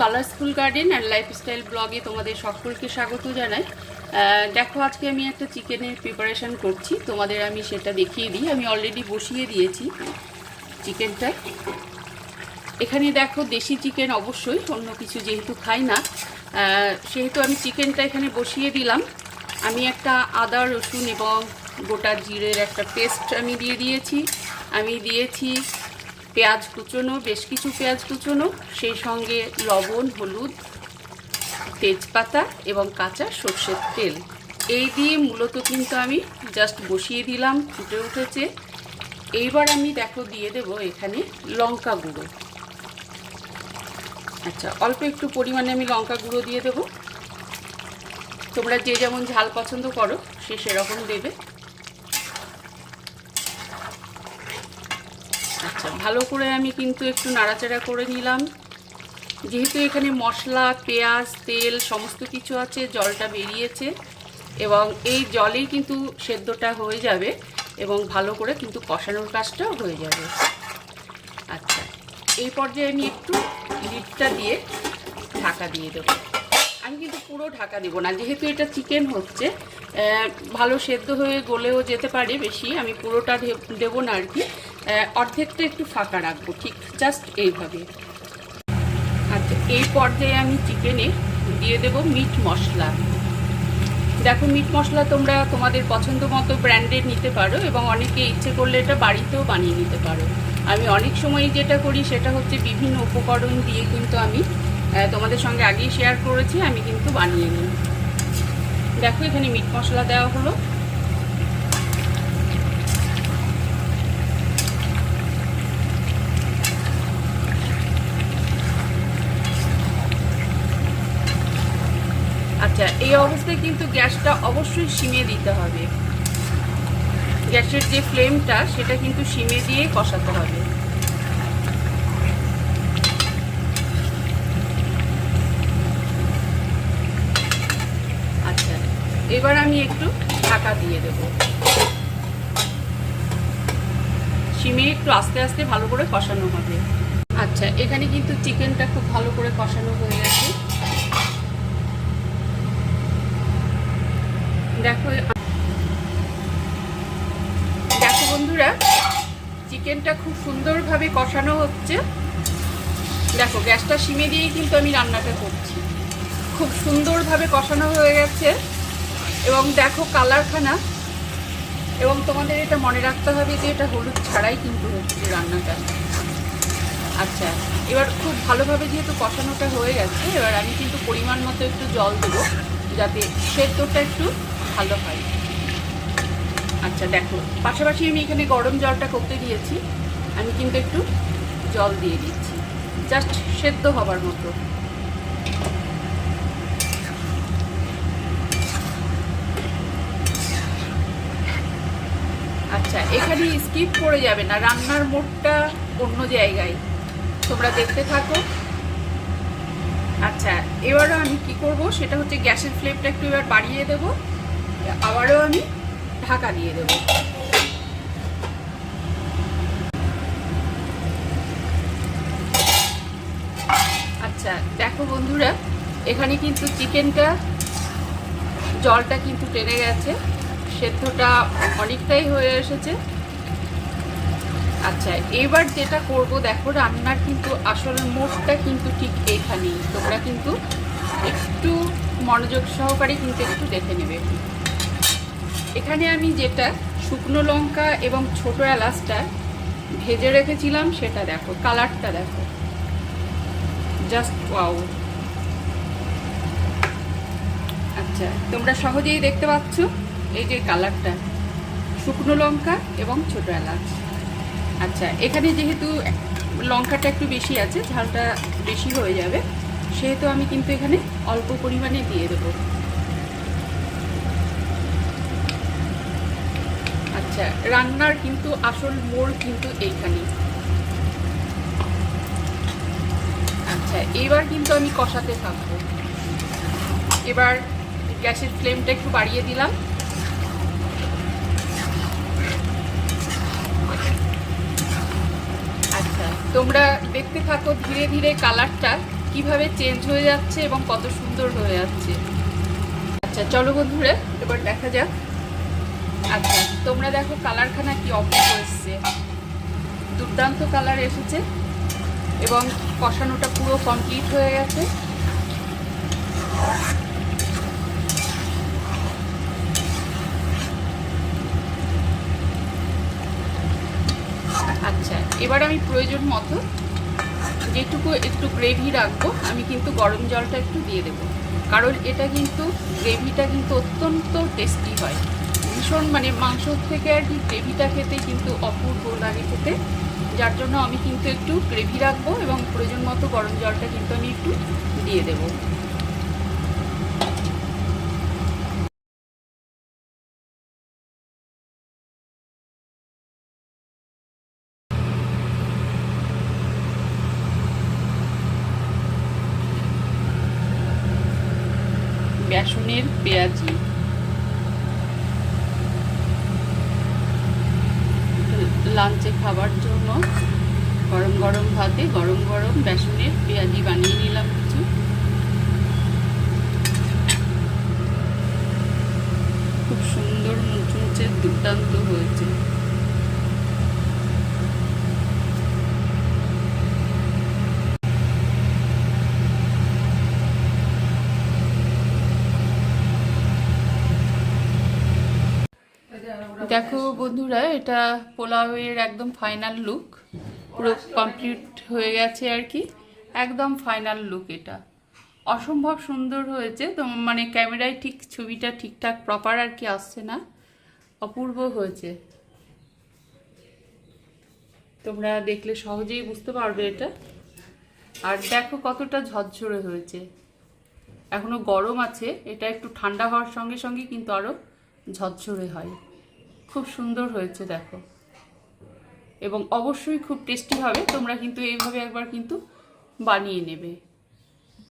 Colourful garden and lifestyle ব্লগে তোমাদের সকলকে স্বাগত জানাই। দেখো, আজকে আমি একটা চিকেনের প্রিপারেশন করছি। তোমাদের আমি সেটা দেখিয়ে দিই। আমি অলরেডি বসিয়ে দিয়েছি চিকেনটা। এখানে দেখো, দেশি চিকেন অবশ্যই, অন্য কিছু যেহেতু খাই না। সেহেতু আমি চিকেনটা এখানে বসিয়ে দিলাম। আমি একটা আদা, রসুন এবং গোটা জিরের একটা পেস্ট আমি দিয়ে দিয়েছি। আমি দিয়েছি পেঁয়াজ কুচোনো, বেশ কিছু পেঁয়াজ কুচোনো, সেই সঙ্গে লবণ, হলুদ, তেজপাতা এবং কাঁচা সর্ষের তেল। এই দিয়ে মূলত কিন্তু আমি জাস্ট বসিয়ে দিলাম, ফুটে উঠেছে। এইবার আমি দেখো দিয়ে দেব এখানে লঙ্কা গুঁড়ো। আচ্ছা অল্প একটু পরিমাণে আমি লঙ্কা গুঁড়ো দিয়ে দেবো। তোমরা যে যেমন ঝাল পছন্দ করো, সে সেরকম দেবে। আচ্ছা ভালো করে আমি কিন্তু একটু নাড়াচাড়া করে নিলাম। যেহেতু এখানে মশলা, পেঁয়াজ, তেল সমস্ত কিছু আছে, জলটা বেরিয়েছে, এবং এই জলেই কিন্তু সেদ্ধটা হয়ে যাবে এবং ভালো করে কিন্তু কষানোর কাজটাও হয়ে যাবে। আচ্ছা এই পর্যায়ে আমি একটু লিডটা দিয়ে ঢাকা দিয়ে দেবো। আমি কিন্তু পুরো ঢাকা দেবো না, যেহেতু এটা চিকেন হচ্ছে ভালো সেদ্ধ হয়ে গলেও যেতে পারে বেশি, আমি পুরোটা দেবো না আর কি। অর্ধেকটা একটু ফাঁকা রাখব, ঠিক? জাস্ট এইভাবে। আচ্ছা এই পর্যায়ে আমি চিকেনে দিয়ে দেব মিট মশলা। দেখো, মিট মশলা তোমরা তোমাদের পছন্দ মতো ব্র্যান্ডের নিতে পারো এবং অনেকে ইচ্ছে করলে এটা বাড়িতেও বানিয়ে নিতে পারো। আমি অনেক সময় যেটা করি, সেটা হচ্ছে বিভিন্ন উপকরণ দিয়ে কিন্তু আমি তোমাদের সঙ্গে আগেই শেয়ার করেছি, আমি কিন্তু বানিয়ে নিই। দেখো, এখানে মিট মশলা দেওয়া হলো। আচ্ছা এই অবস্থায় কিন্তু গ্যাসটা অবশ্যই সিমে দিতে হবে। গ্যাসের যে ফ্লেমটা, সেটা কিন্তু সিমে দিয়ে কষাতে হবে। আচ্ছা এবার আমি একটু ঢাকা দিয়ে দেব। সিমে একটু আস্তে আস্তে ভালো করে কষানো হবে। আচ্ছা এখানে কিন্তু চিকেনটা খুব ভালো করে কষানো হয়ে গেছে। দেখো দেখো বন্ধুরা চিকেনটা খুব সুন্দরভাবে কষানো হচ্ছে। দেখো, গ্যাসটা সিমে দিয়েই কিন্তু আমি রান্নাটা করছি। খুব সুন্দরভাবে কষানো হয়ে গেছে। এবং দেখো কালারখানা। এবং তোমাদের এটা মনে রাখতে হবে যে এটা হলুদ ছাড়াই কিন্তু হচ্ছে রান্নাটা। আচ্ছা এবার খুব ভালোভাবে যেহেতু কষানোটা হয়ে গেছে, এবার আমি কিন্তু পরিমাণ মতো একটু জল দেবো, যাতে সেদ্ধটা একটু ভালো হয়। আচ্ছা দেখো। পাশাপাশি আমি এখানে গরম জলটা করতে দিয়েছি। আমি কিন্তু একটু জল দিয়ে দিচ্ছি। জাস্ট সেদ্ধ হবার মতো। আচ্ছা এখানে স্কিপ করে যাবে না। রান্নার মোড়টা অন্য জায়গায়। তোমরা দেখতে থাকো। আচ্ছা এবারও আমি কি করব? সেটা হচ্ছে গ্যাসের ফ্লেমটা একটু এবার বাড়িয়ে দেব। আবারও আমি ঢাকা দিয়ে দেব। আচ্ছা দেখো বন্ধুরা, এখানে কিন্তু চিকেনটা, জলটা কিন্তু টেনে গেছে। সেদ্ধটা অনেকটাই হয়ে এসেছে। আচ্ছা এবার যেটা করব, দেখো, রান্নার কিন্তু আসল মোড়টা কিন্তু ঠিক এইখানেই তোমরা কিন্তু একটু মনোযোগ সহকারে কিন্তু একটু দেখে নেবে। এখানে আমি যেটা শুকনো লঙ্কা এবং ছোট এলাচটা ভেজে রেখেছিলাম, সেটা দেখো, কালারটা দেখো। জাস্ট ওয়াও আচ্ছা তোমরা সহজেই দেখতে পাচ্ছ এই যে কালারটা, শুকনো লঙ্কা এবং ছোট এলাচ। আচ্ছা এখানে যেহেতু লঙ্কাটা একটু বেশি আছে, ঝালটা বেশি হয়ে যাবে, সেহেতু আমি কিন্তু এখানে অল্প পরিমাণে দিয়ে দেব। আচ্ছা রান্নার কিন্তু আসল মোড় কিন্তু এইখানেই। আচ্ছা এবার কিন্তু আমি কষাতে থাকব। এবার গ্যাসের ফ্লেমটা একটু বাড়িয়ে দিলাম। আচ্ছা তোমরা দেখতে থাকো ধীরে ধীরে কালারটা, কীভাবে চেঞ্জ হয়ে যাচ্ছে এবং কত সুন্দর হয়ে যাচ্ছে। আচ্ছা চলো বন্ধুরা, এবার দেখা যাক। আচ্ছা তোমরা দেখো কালারখানা কি অপূর্ব এসছে দুর্দান্ত কালার এসেছে এবং কষানোটা পুরো কমপ্লিট হয়ে গেছে। আচ্ছা এবার আমি প্রয়োজন মতো যেটুকু একটু গ্রেভি রাখব, আমি কিন্তু গরম জলটা একটু দিয়ে দেবো। কারণ এটা কিন্তু গ্রেভিটা কিন্তু অত্যন্ত টেস্টি হয়। ভীষণ মানে মাংস থেকে আর কি গ্রেভিটা খেতে কিন্তু অপূর্ব লাগে খেতে। যার জন্য আমি কিন্তু একটু গ্রেভি রাখব এবং প্রয়োজন মতো গরম জলটা কিন্তু আমি একটু দিয়ে দেবো। বেসনের পেঁয়াজি। লাঞ্চে খাবার জন্য গরম গরম ভাতে গরম গরম বেসনের পেঁয়াজি বানিয়ে নিলাম কিছু। খুব সুন্দর মুচমুচে দুর্দান্ত হয়েছে। দেখো বন্ধুরা এটা পোলাওয়ের একদম ফাইনাল লুক পুরো কমপ্লিট হয়ে গেছে আর কি। একদম ফাইনাল লুক এটা। অসম্ভব সুন্দর হয়েছে। তো মানে ক্যামেরায় ঠিক ছবিটা ঠিকঠাক প্রপার আর কি আসছে না। অপূর্ব হয়েছে। তোমরা দেখলে সহজেই বুঝতে পারবে এটা। আর দেখো কতটা ঝরঝরে হয়েছে। এখনও গরম আছে। এটা একটু ঠান্ডা হওয়ার সঙ্গে সঙ্গে কিন্তু আরও ঝরঝরে হয়। খুব সুন্দর হয়েছে, দেখো। এবং অবশ্যই খুব টেস্টি হবে, তোমরা কিন্তু এইভাবে একবার কিন্তু বানিয়ে নেবে।